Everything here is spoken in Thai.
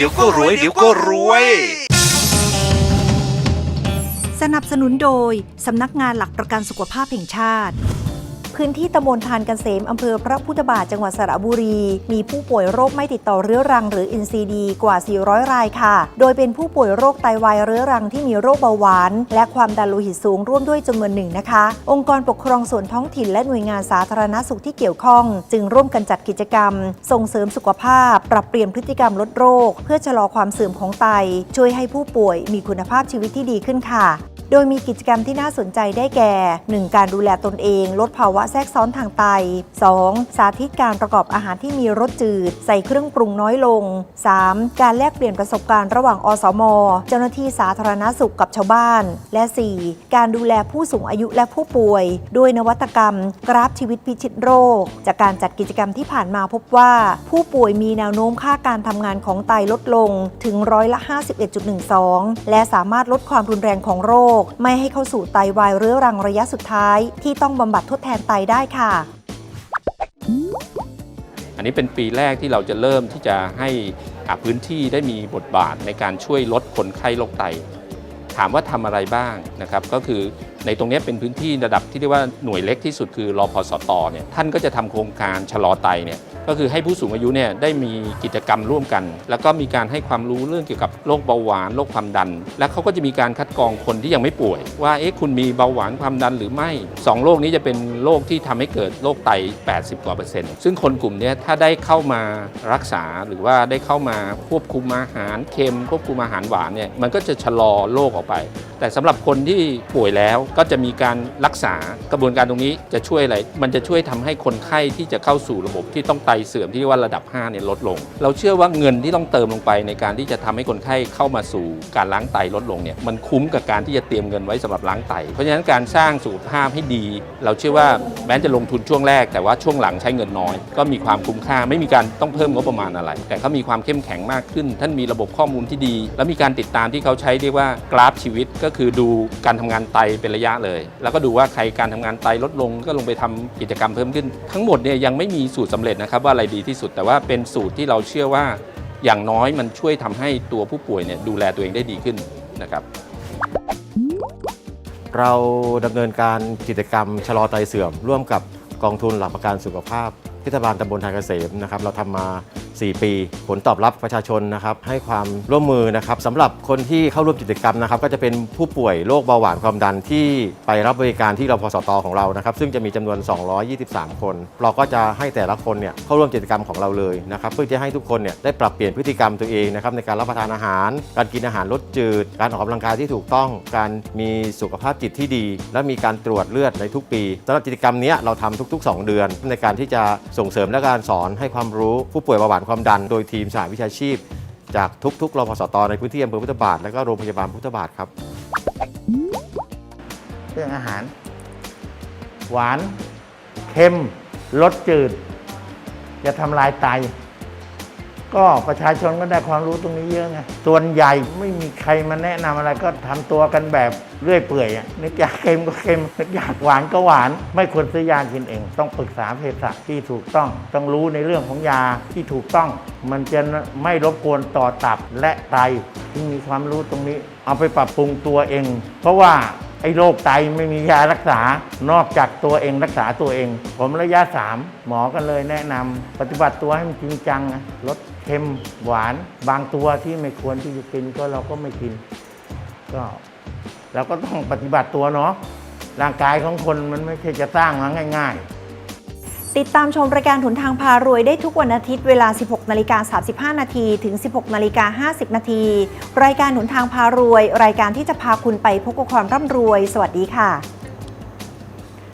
เดี๋ยวก็รวย เดี๋ยวก็รวย สนับสนุนโดย สำนักงานหลักประกันสุขภาพแห่งชาติ พื้นที่ตำบลทานกเกษมอำเภอพระพุทธบาทจังหวัดสระบุรี มีผู้ป่วยโรคไม่ติดต่อเรื้อรังหรือ NCD กว่า 400 รายค่ะ โดยเป็นผู้ป่วยโรคไตวายเรื้อรังที่มีโรคเบาหวาน และความดันโลหิตสูงร่วมด้วยจำนวนหนึ่งนะคะ องค์กรปกครองส่วนท้องถิ่นและหน่วยงานสาธารณสุขที่เกี่ยวข้อง จึงร่วมกันจัดกิจกรรม ส่งเสริมสุขภาพ ปรับเปลี่ยนพฤติกรรมลดโรค เพื่อชะลอความเสื่อมของไต ช่วยให้ผู้ป่วยมีคุณภาพชีวิตที่ดีขึ้นค่ะ โดยมีกิจกรรมที่น่าสนใจได้แก่ 1. การดูแลตนเอง ลดภาวะแทรกซ้อนทางไต 2. สาธิตการประกอบอาหารที่มีรสจืด ใส่เครื่องปรุงน้อยลง 3. การแลกเปลี่ยนประสบการณ์ระหว่างอสม เจ้าหน้าที่สาธารณสุขกับชาวบ้าน และ 4. การดูแลผู้สูงอายุและผู้ป่วย ด้วยนวัตกรรม กราฟชีวิตพิชิตโรค จากการจัดกิจกรรมที่ผ่านมาพบว่า ผู้ป่วยมีแนวโน้มค่าการทำงานของไตลดลงถึงร้อยละ 51.12 และสามารถลดความรุนแรงของโรคไม่ให้เข้าสู่ไตวายเรื้อรังระยะสุดท้าย ที่ต้องบำบัดทดแทนไตได้ค่ะ อันนี้เป็นปีแรกที่เราจะเริ่มที่จะให้พื้นที่ได้มีบทบาทในการช่วยลดคนไข้โรคไต ถามว่าทำอะไรบ้างนะครับ ก็คือในตรงนี้เป็นพื้นที่ระดับที่เรียกว่าหน่วยเล็กที่สุดคือรอพสตเนี่ยท่านก็จะทำโครงการชะลอไตเนี่ย ก็คือให้ผู้สูงอายุเนี่ยได้มีกิจกรรมร่วมกัน แล้วก็มีการให้ความรู้เรื่องเกี่ยวกับโรคเบาหวานโรคความดัน และเขาก็จะมีการคัดกรองคนที่ยังไม่ป่วย ว่าเอ๊ะคุณมีเบาหวานความดันหรือไม่สองโรคนี้จะเป็นโรคที่ทำให้เกิดโรคไต 80กว่าเปอร์เซ็นต์ซึ่งคนกลุ่มนี้ถ้าได้เข้ามารักษาหรือว่าได้เข้ามาควบคุมอาหารเค็มควบคุมอาหารหวานเนี่ยมันก็จะชะลอโรคออกไป แต่สำหรับคนที่ป่วยแล้วก็จะมีการรักษากระบวนการตรงนี้จะช่วยอะไร มันจะช่วยทำให้คนไข้ที่จะเข้าสู่ระบบที่ต้องไตเสื่อมที่ว่าระดับ5เนี่ยลดลง เราเชื่อว่าเงินที่ต้องเติมลงไปในการที่จะทำให้คนไข้เข้ามาสู่การล้างไตลดลงเนี่ยมันคุ้มกับการที่จะเตรียมเงินไว้สำหรับล้างไต เพราะฉะนั้นการสร้างสุขภาพให้ดี เราเชื่อว่าแม้จะลงทุนช่วงแรก แต่ว่าช่วงหลังใช้เงินน้อย ก็มีความคุ้มค่าไม่มีการต้องเพิ่มงบประมาณอะไร แต่เขามีความเข้มแข็งมากขึ้น ท่านมีระบบข้อมูลที่ดี และมีการติดตามที่เขาใช้เรียกว่ากราฟชีวิตก็คือดูการทำงานไตเป็นระยะเลย แล้วก็ดูว่าใครการทำงานไตลดลงก็ลงไปทำกิจกรรมเพิ่มขึ้น ทั้งหมดเนี่ยยังไม่มีสูตรสำเร็จนะครับว่าอะไรดีที่สุดแต่ว่าเป็นสูตรที่เราเชื่อว่าอย่างน้อยมันช่วยทำให้ตัวผู้ป่วยเนี่ยดูแลตัวเองได้ดีขึ้นนะครับ เราดำเนินการกิจกรรมชะลอไตเสื่อม ร่วมกับกองทุนหลักประกันสุขภาพเทศบาลตำบลทางเกษมนะครับเราทำมา4 ปี ผลตอบรับประชาชนนะครับให้ความร่วมมือนะครับสำหรับคนที่เข้าร่วมกิจกรรมนะครับ ก็จะเป็นผู้ป่วยโรคเบาหวานความดันที่ไปรับบริการที่เราพสตของเรานะครับ ซึ่งจะมีจำนวน 223 คน เราก็จะให้แต่ละคนเนี่ยเข้าร่วมกิจกรรมของเราเลยนะครับเพื่อจะให้ทุกคนเนี่ยได้ปรับเปลี่ยนพฤติกรรมตัวเองนะครับในการรับประทานอาหาร การกินอาหารลดจืด การออกกำลังกายที่ถูกต้อง การมีสุขภาพจิตที่ดี และมีการตรวจเลือดในทุกปีสำหรับกิจกรรมนี้เราทำทุก ๆ 2 เดือน ในการที่จะส่งเสริมและการสอนให้ความรู้ผู้ป่วยเบาหวานความดัน โดยทีมสหวิชาชีพ จากทุกๆรพสตในพื้นที่อำเภอพุทธบาท และก็โรงพยาบาลพุทธบาทครับ เรื่องอาหาร หวาน เค็ม รสจืด จะทำลายไต ก็ประชาชนก็ได้ความรู้ตรงนี้เยอะไงส่วนใหญ่ไม่มีใครมาแนะนำอะไรก็ทำตัวกันแบบเรื่อยเปื่อยนึกอยากเค็มก็เค็มนึกอยากหวานก็หวาน ไม่ควรซื้อยากินเอง ต้องปรึกษาเภสัชที่ถูกต้อง ต้องรู้ในเรื่องของยาที่ถูกต้อง มันจะไม่รบกวนต่อตับและไตที่มีความรู้ตรงนี้ เอาไปปรับปรุงตัวเอง เพราะว่าไอ้โรคไตไม่มียารักษานอกจากตัวเองรักษาตัวเอง ผมระยะ 3 หมอกันเลยแนะนำปฏิบัติตัวให้มันจริงจังนะลด ค็มหวานบางตัวที่ไม่ควรที่จะกินก็เราก็ไม่กิน ก็เราก็ต้องปฏิบัติตัวเนาะร่างกายของคนมันไม่ใช่จะสร้างมาง่าย ๆติดตามชมรายการถุนทางพารวยได้ทุกวันอาทิตย์เวลา 16 นาฬิกา 35 นาทีถึง 16 นาฬิกา 50 นาทีรายการถุนทางพารวย รายการที่จะพาคุณไปพบกับความร่ำรวย สวัสดีค่ะ